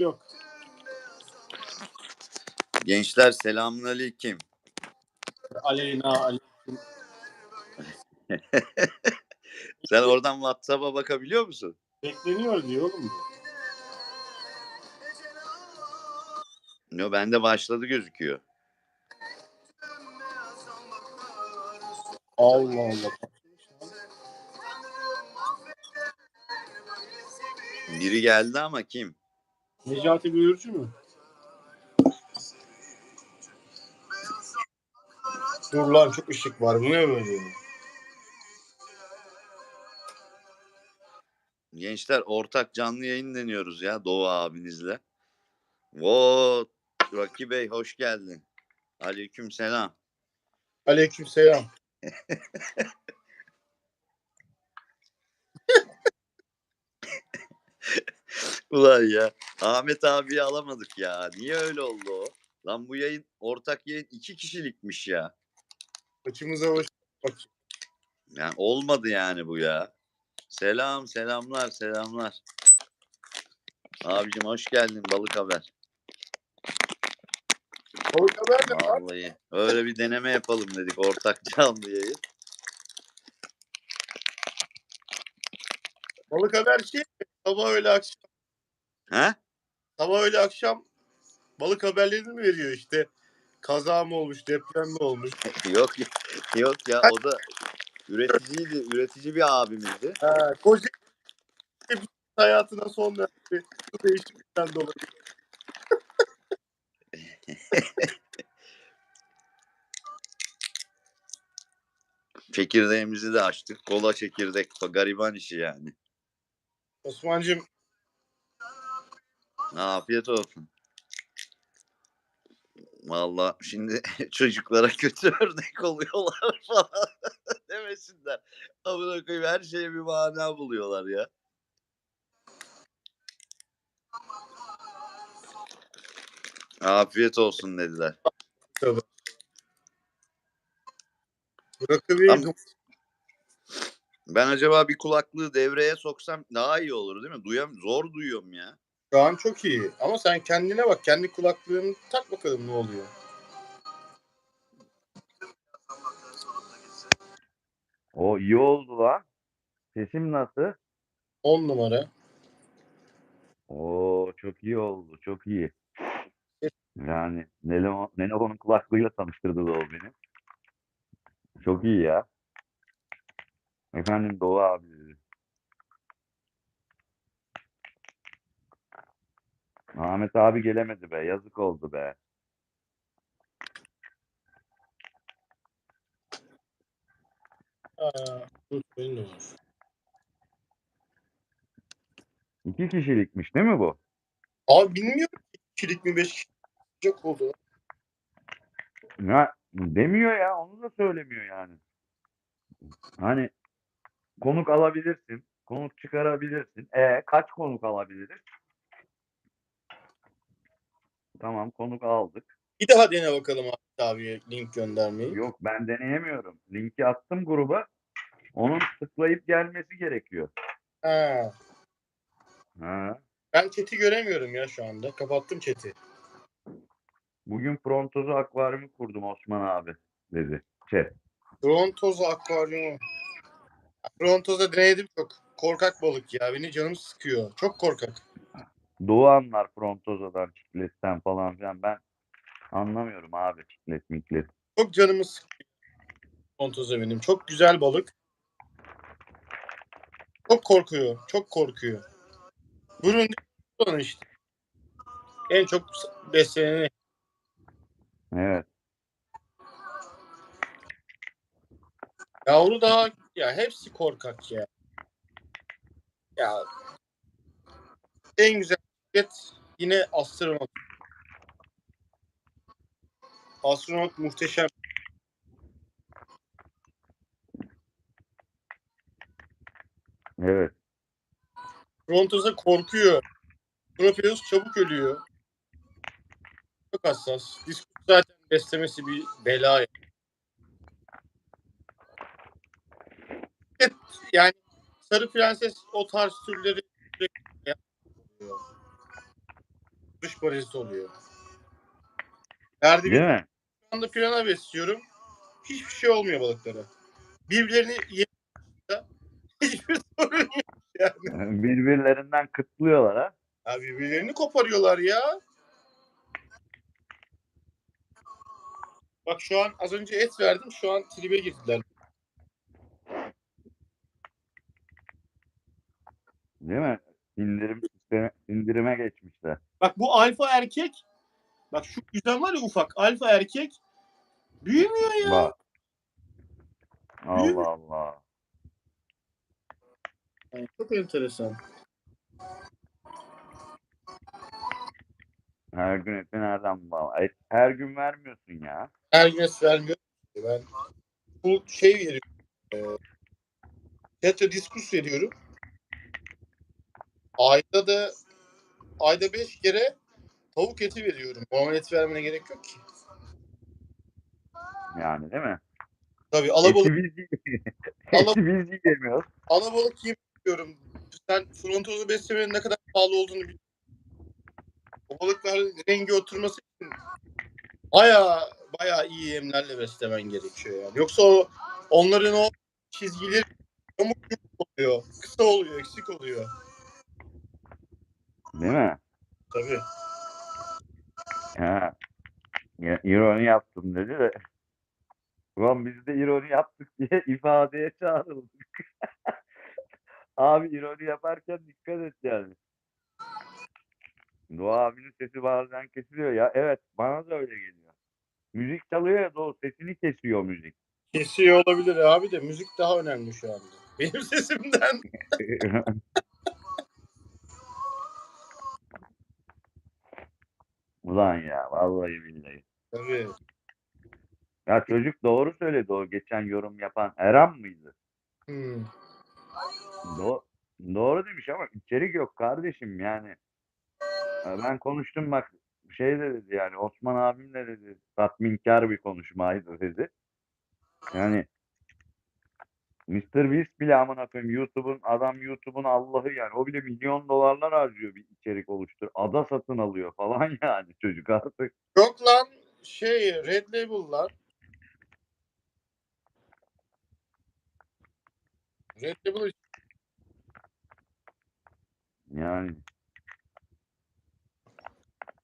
Yok. Gençler selamünaleyküm. Aleyna aleyküm. Sen oradan WhatsApp'a bakabiliyor musun? Bekleniyor diyor oğlum. Yo bende başladı gözüküyor. Allah Allah. Biri geldi ama kim? Necati Buyurcu mu? Dur lan çok ışık var. Bu ne böyle? Gençler ortak canlı yayın deniyoruz ya Doğu abinizle. Oo, Rocky Bey hoş geldin. Aleyküm selam. Aleyküm selam. Ulan ya Ahmet abiyi alamadık ya. Niye öyle oldu o? Lan bu yayın ortak yayın iki kişilikmiş ya. Açımıza hoş. Bak. Yani olmadı yani bu ya. Selam selamlar selamlar. Abicim hoş geldin balık haber. Balık haber de var. Vallahi öyle bir deneme yapalım dedik ortak canlı yayın. Balık haber şey sabah öyle akşam. He? Sabah öyle akşam balık haberlerini mi veriyor işte? Kaza mı olmuş, deprem mi olmuş? yok yok ya o da üreticiydi. Üretici bir abimizdi. Ha, koca hayatına son verdi. Bu değişiklikten dolayı. Çekirdeğimizi de açtık. Kola çekirdek. Gariban işi yani. Osman'cığım Afiyet olsun. Valla şimdi çocuklara kötü örnek oluyorlar falan demesinler. Amına koyayım her şeye bir mana buluyorlar ya. Afiyet olsun dediler. Tamam. Ben acaba bir kulaklığı devreye soksam daha iyi olur değil mi? Duyam zor duyuyorum ya. Şu an çok iyi. Ama sen kendine bak. Kendi kulaklığını tak bakalım ne oluyor. O iyi oldu la. Sesim nasıl? 10 numara. Oo çok iyi oldu. Çok iyi. Yani Lenovo, Lenovo'nun kulaklığıyla tanıştırdı da o beni. Çok iyi ya. Efendim Doğu abi dedi. Ahmet abi gelemedi be. Yazık oldu be. Aa, dur benim de var. İki kişilikmiş değil mi bu? Abi bilmiyorum. 2 kişilik mi 5 kişilik oldu. Ya demiyor ya. Onu da söylemiyor yani. Hani konuk alabilirsin. Konuk çıkarabilirsin. E kaç konuk alabiliriz? Tamam konuk aldık. Bir daha dene bakalım abi abiye link göndermeyi. Yok ben deneyemiyorum. Linki attım gruba. Onun tıklayıp gelmesi gerekiyor. Ha. Ha. Ben chat'i göremiyorum ya şu anda. Kapattım chat'i. Bugün Frontoz'u akvaryumu kurdum Osman abi dedi. Chat. Brontoz akvaryumu. Brontoz'a denedim çok. Korkak balık ya. Beni canım sıkıyor. Çok korkak. Doğu anlar Frontoz'dan, çikletten falan filan. Ben anlamıyorum abi çiklet miklet. Çok canımı sıkıyor. Brontoz'a benim. Çok güzel balık. Çok korkuyor. Çok korkuyor. Olan işte. En çok besleneni. Evet. Yavru daha ya hepsi korkak ya. Ya en güzel bisiklet yine astronot. Astronot muhteşem. Evet. Brontos'a korkuyor. Propeus çabuk ölüyor. Çok hassas. Diskus zaten beslemesi bir bela. Evet, yani Sarı Prenses o tarz türleri. Dış parazit oluyor. Bir Değil mi? anda pirana besliyorum. Hiçbir şey olmuyor balıklara. Birbirlerini yemiyor. Hiçbir sorun yok. Birbirlerinden kıtlıyorlar ha. Ya birbirlerini koparıyorlar ya. Bak şu an az önce et verdim. Şu an tribe girdiler. Değil mi? İndirim sistemi, indirime geçmişler. Bak bu alfa erkek. Bak şu güzel var ya ufak. Alfa erkek. Büyümüyor ya. Bak. Allah Allah. Yani çok enteresan. Her gün eti nereden? Et her gün vermiyorsun ya. Her gün et vermiyor. Ben bu şey veriyorum. E, Tetra diskus veriyorum. Ayda da ayda 5 kere tavuk eti veriyorum. Normal et vermene gerek yok ki. Yani değil mi? Tabii alabalık, Eti biz, Ala- eti biz yiyemiyoruz. alabalık yemiyorum. Sen frontozu beslemenin ne kadar pahalı olduğunu biliyorsun. O balıkların rengi oturması için baya baya iyi yemlerle beslemen gerekiyor yani. Yoksa o onların o çizgileri yamuk oluyor. Kısa oluyor, eksik oluyor. Değil mi? Tabii. Ha. Ya, ironi yaptım dedi de. Ulan biz de ironi yaptık diye ifadeye çağrıldık. Abi ironi yaparken dikkat et yani. Doğa abinin sesi bazen kesiliyor ya. Evet bana da öyle geliyor. Müzik çalıyor ya Doğu sesini kesiyor müzik. Kesiyor olabilir abi de müzik daha önemli şu anda. Benim sesimden. Ulan ya vallahi billahi. Tabii. Ya çocuk doğru söyledi o geçen yorum yapan Eren mıydı? Hmm. Do- doğru demiş ama içerik yok kardeşim yani. Ya Ben konuştum bak şey de dedi yani Osman abim de dedi tatminkar bir konuşmaydı dedi. Yani Mr. Beast bile amına koyayım YouTube'un adam YouTube'un Allah'ı yani o bile milyon dolarlar harcıyor bir içerik oluştur. Ada satın alıyor falan yani çocuk artık. Yok lan şey Red Label lan. Red Label Yani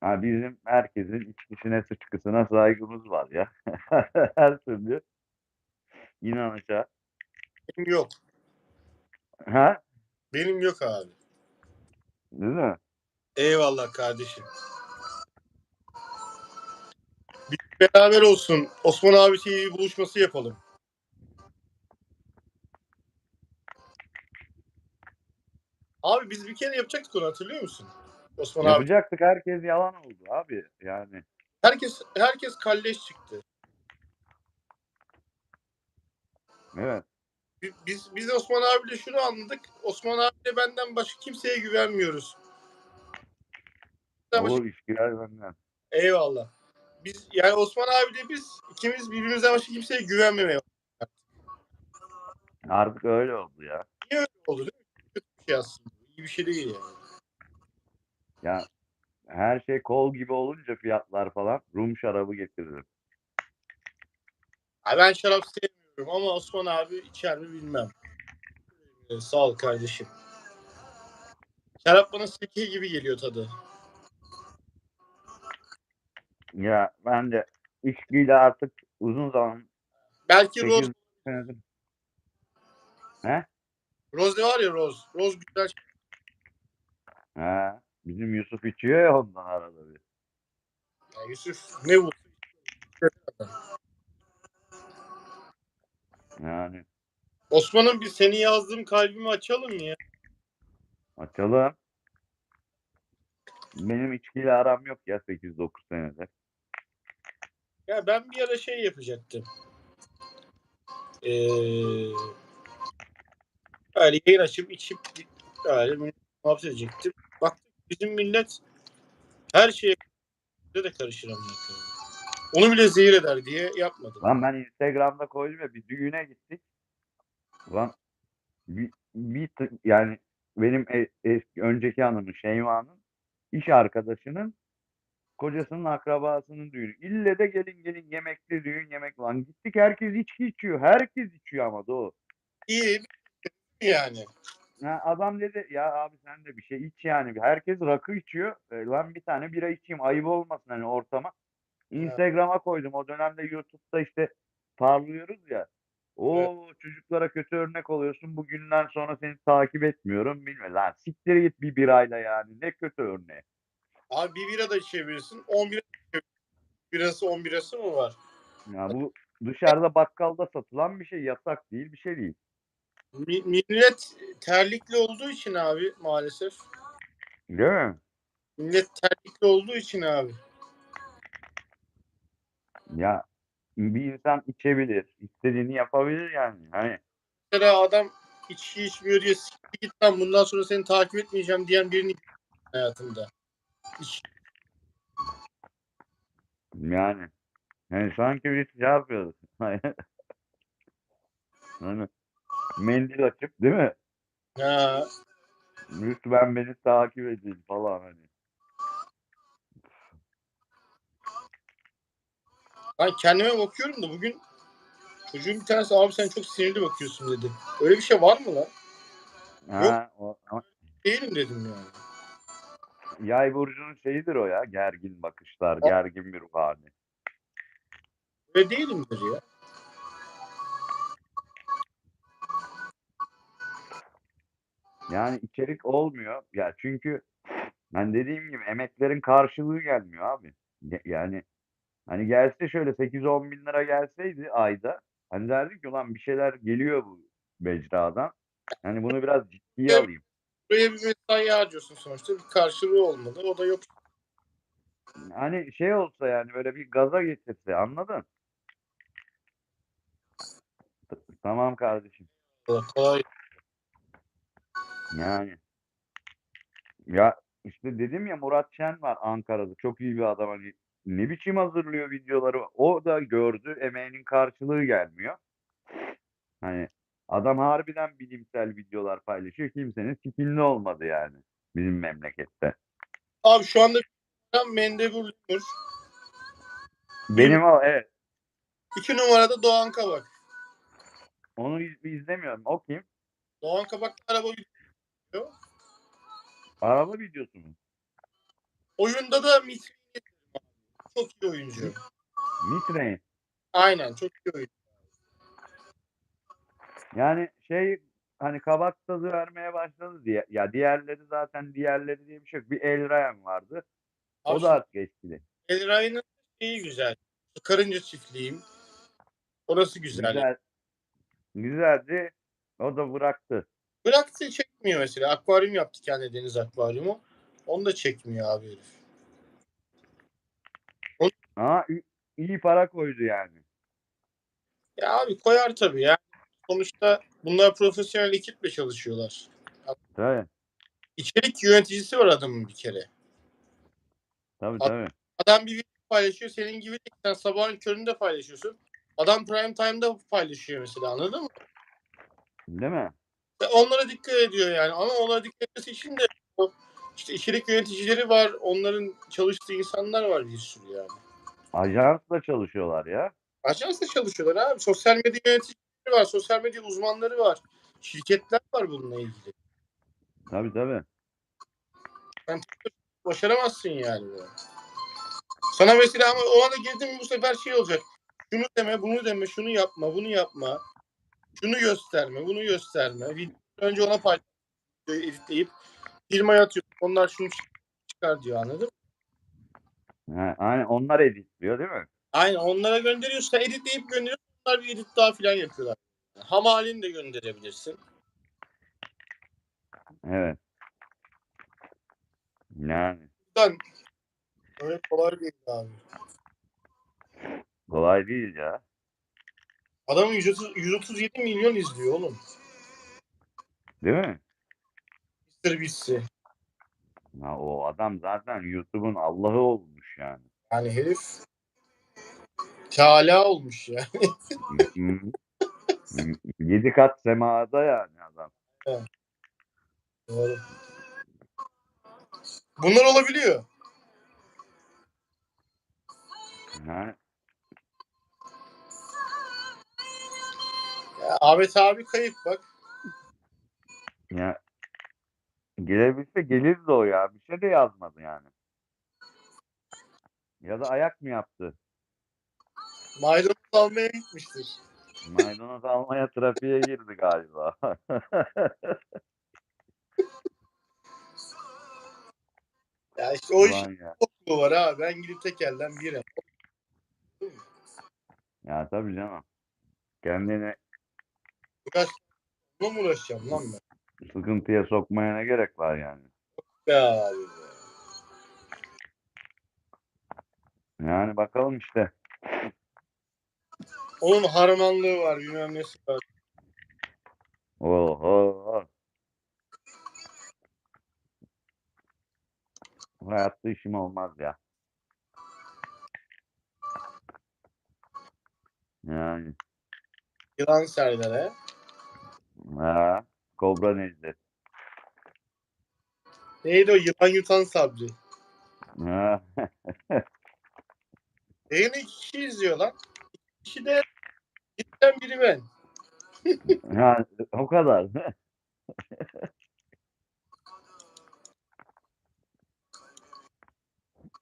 ha bizim herkesin içkisine sıçkısına saygımız var ya. Her türlü inanışa. Benim yok. Ha? Benim yok abi. Değil mi? Eyvallah kardeşim. Bir beraber olsun. Osman abi TV buluşması yapalım. Abi biz bir kere yapacaktık onu hatırlıyor musun? Osman abi. Yapacaktık herkes yalan oldu abi. Yani Herkes herkes kalleş çıktı. evet. Bi- Biz biz Osman abiyle şunu anladık. Osman abiyle benden başka kimseye güvenmiyoruz. Başka- Olur işkiler benden. Eyvallah. Biz yani Osman abiyle biz ikimiz birbirimizden başka kimseye güvenmemeye başladık. Artık öyle oldu ya. Niye öyle oldu değil mi? Kötü bir şey aslında. İyi bir şey değil yani. Ya her şey kol gibi olunca fiyatlar falan Rum şarabı getiririm. Ha, ben şarap sevmiyorum ama Osman abi içer mi bilmem. Ee, sağ ol kardeşim. Şarap bana sirke gibi geliyor tadı. Ya ben de içkiyle artık uzun zaman Belki Roz, 8 senedir. He? Rose var ya Rose. Rose güzel. He. Bizim Yusuf içiyor ya ondan arada bir. Ya Yusuf ne bu? Yani Osman'ın bir seni yazdığım kalbimi açalım ya? açalım. Benim içkiyle aram yok ya 8-9 senedir. Ya ben bir ara şey yapacaktım. Ee, öyle yayın açıp içip millet muhabbet edecektim. Baktık bizim millet her şeye de karışır amına. Onu bile zehir eder diye yapmadım. Lan ben Instagram'da koydum ya bir düğüne gittik. Lan bir, bir yani benim e- eski önceki hanımın Şeyma'nın iş arkadaşının kocasının akrabasının düğünü. İlle de gelin gelin yemekli düğün yemek lan. Gittik herkes içki içiyor. Herkes içiyor ama doğu. İyi yani. Ha, adam dedi ya abi sen de bir şey iç yani. Herkes rakı içiyor. E, lan bir tane bira içeyim. Ayıp olmasın hani ortama. Instagram'a koydum. O dönemde YouTube'da işte parlıyoruz ya. O çocuklara kötü örnek oluyorsun. Bugünden sonra seni takip etmiyorum. Bilmem lan siktir git bir birayla yani. Ne kötü örneği. Abi bir bira da içebilirsin. 10 bira. Birası 10 birası mı var? Ya bu dışarıda bakkalda satılan bir şey. Yasak değil bir şey değil. Mi- Millet terlikli olduğu için abi maalesef. Değil mi? Millet terlikli olduğu için abi. Ya bir insan içebilir. istediğini yapabilir yani. Hani Mesela adam içki içmiyor diye siktir git lan bundan sonra seni takip etmeyeceğim diyen birini hayatımda. İç- Yani yani sanki bir şey yapıyoruz. hani mendil açıp değil mi? Ha, Lütfen beni takip edin falan hani. Ben kendime bakıyorum da bugün çocuğun bir tanesi abi sen çok sinirli bakıyorsun dedi. Öyle bir şey var mı lan? Ha, o, ama Değilim dedim yani. yay burcunun şeyidir o ya. Gergin bakışlar, O- gergin bir ruh hali. Öyle değilimdir ya. Yani içerik olmuyor. Ya çünkü ben dediğim gibi emeklerin karşılığı gelmiyor abi. Ya- Yani hani gelse şöyle 8-10 bin lira gelseydi ayda hani derdik ki ulan bir şeyler geliyor bu mecradan. Hani bunu biraz ciddiye alayım. Buraya bir mesai harcıyorsun sonuçta. Bir karşılığı olmadı. O da yok. Hani şey olsa yani böyle bir gaza getirse anladın? Tamam kardeşim. Kolay. Yani. Ya işte dedim ya Murat Şen var Ankara'da. Çok iyi bir adam. Hani ne biçim hazırlıyor videoları. O da gördü. Emeğinin karşılığı gelmiyor. Hani adam harbiden bilimsel videolar paylaşıyor. Kimsenin sikilli olmadı yani. Bizim memlekette. Abi şu anda Mendebur. Benim o evet. İki numarada Doğan Kabak. Onu iz- izlemiyorum. O kim? Doğan Kabak araba gidiyor. Araba videosu mu? Oyunda da Mitri çok iyi oyuncu. Mitrain. Aynen çok iyi oyuncu. Yani şey hani kabak tadı vermeye başladı diye. Ya diğerleri zaten diğerleri diye bir şey yok. Bir El Ryan vardı. O Abi da artık eskidi. El Ryan'ın şeyi güzel. Karınca çiftliğim. Orası güzel. Güzel. Güzeldi. O da bıraktı. Bıraktı çekmiyor mesela. Akvaryum yaptı kendi deniz akvaryumu. Onu da çekmiyor abi herif. İ- iyi para koydu yani. Ya abi koyar tabii ya. Sonuçta bunlar profesyonel ekiple çalışıyorlar. Tabii. İçerik yöneticisi var adamın bir kere. Tabii At- tabii. Adam bir video paylaşıyor. Senin gibi değil. Sen sabahın köründe paylaşıyorsun. Adam prime time'da paylaşıyor mesela anladın mı? Değil mi? Onlara dikkat ediyor yani. Ama onlara dikkat etmesi için de işte içerik yöneticileri var. Onların çalıştığı insanlar var bir sürü yani. Ajansla çalışıyorlar ya. Ajansla çalışıyorlar abi. Sosyal medya yöneticileri var. Sosyal medya uzmanları var. Şirketler var bununla ilgili. Tabii tabii. Başaramazsın yani. Sana mesela ama o anda girdin bu sefer şey olacak. Şunu deme, bunu deme, şunu yapma, bunu yapma. Şunu gösterme, bunu gösterme. Önce ona paylaş, editleyip firmaya atıyor. Onlar şunu çıkar diyor anladın mı? Ha, aynen onlar editliyor değil mi? Aynen onlara gönderiyorsun. Editleyip gönderiyorsun. Onlar bir edit daha filan yapıyorlar. Ham halini de gönderebilirsin. Evet. Yani Buradan öyle kolay değil abi. kolay değil ya. Adamın 130, 137 milyon izliyor oğlum. Değil mi? Mr. Beast'i. Ha, o adam zaten YouTube'un Allah'ı olmuş yani. Yani herif Teala olmuş ya. Yedi kat semada yani adam. Doğru. Bunlar olabiliyor. Yani Ya, Ahmet abi kayıp bak. ya gelebilse gelirdi o ya. Bir şey de yazmadı yani. Ya da ayak mı yaptı? Maydanoz almaya gitmiştir. Maydanoz almaya trafiğe girdi galiba. Ya işte o Ulan ya. okulu var ha. Ben gidip tek elden bir Ya tabii canım. Kendini Uğraş, Bununla mı uğraşacağım lan ben? sıkıntıya sokmaya ne gerek var yani? Be abi be. Yani bakalım işte. Onun harmanlığı var bilmem nesi var. Oho. Hayatta işim olmaz ya. Yani. Yılan Serdar he. Ha, Kobra Necdet. Neydi o yılan yutan sabri? Ha, Yayını iki kişi izliyor lan. İki kişi de cidden biri ben. ha, o kadar.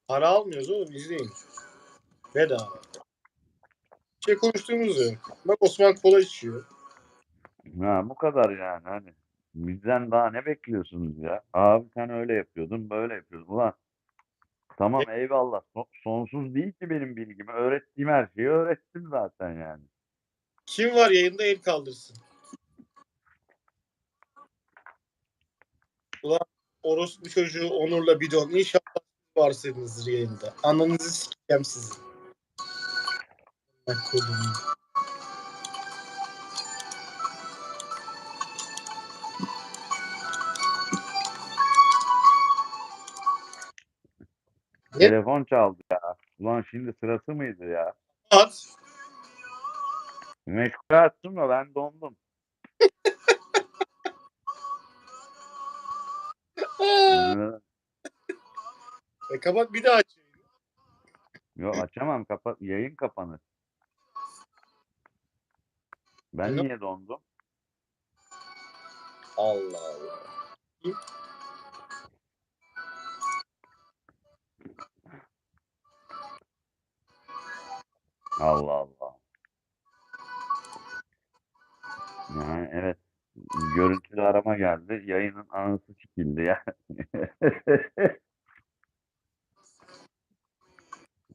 Para almıyoruz oğlum izleyin. Bedava. Bir şey konuştuğumuz yok. Bak Osman kola içiyor. Ha, bu kadar yani hani. Bizden daha ne bekliyorsunuz ya? Abi sen öyle yapıyordun, böyle yapıyordun. Ulan tamam eyvallah. So- sonsuz değil ki benim bilgim. Öğrettiğim her şeyi öğrettim zaten yani. Kim var yayında el kaldırsın. Ulan orospu çocuğu Onur'la Bidon inşallah varsınızdır yayında. Ananızı sikeceğim sizin. Bak kodum. Telefon çaldı ya. Ulan şimdi sırası mıydı ya? At. Meşgul attım da ben dondum. E kapat bir daha aç. Yok açamam kapat yayın kapanır. Ben Yok. niye dondum? Allah Allah. Allah Allah. Yani evet. Görüntülü arama geldi. Yayının anısı sikildi ya.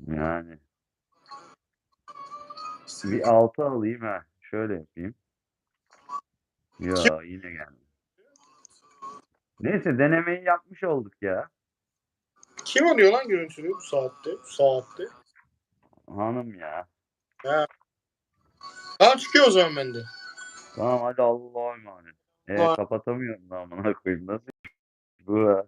yani. Bir altı alayım ha. Şöyle yapayım. Ya yine geldi. Neyse denemeyi yapmış olduk ya. Kim arıyor lan görüntülü bu saatte? Bu saatte. Hanım ya. Tamam çıkıyor o zaman bende. Tamam hadi Allah'a emanet. E, Vay. kapatamıyorum da amına koyayım. Nasıl bu?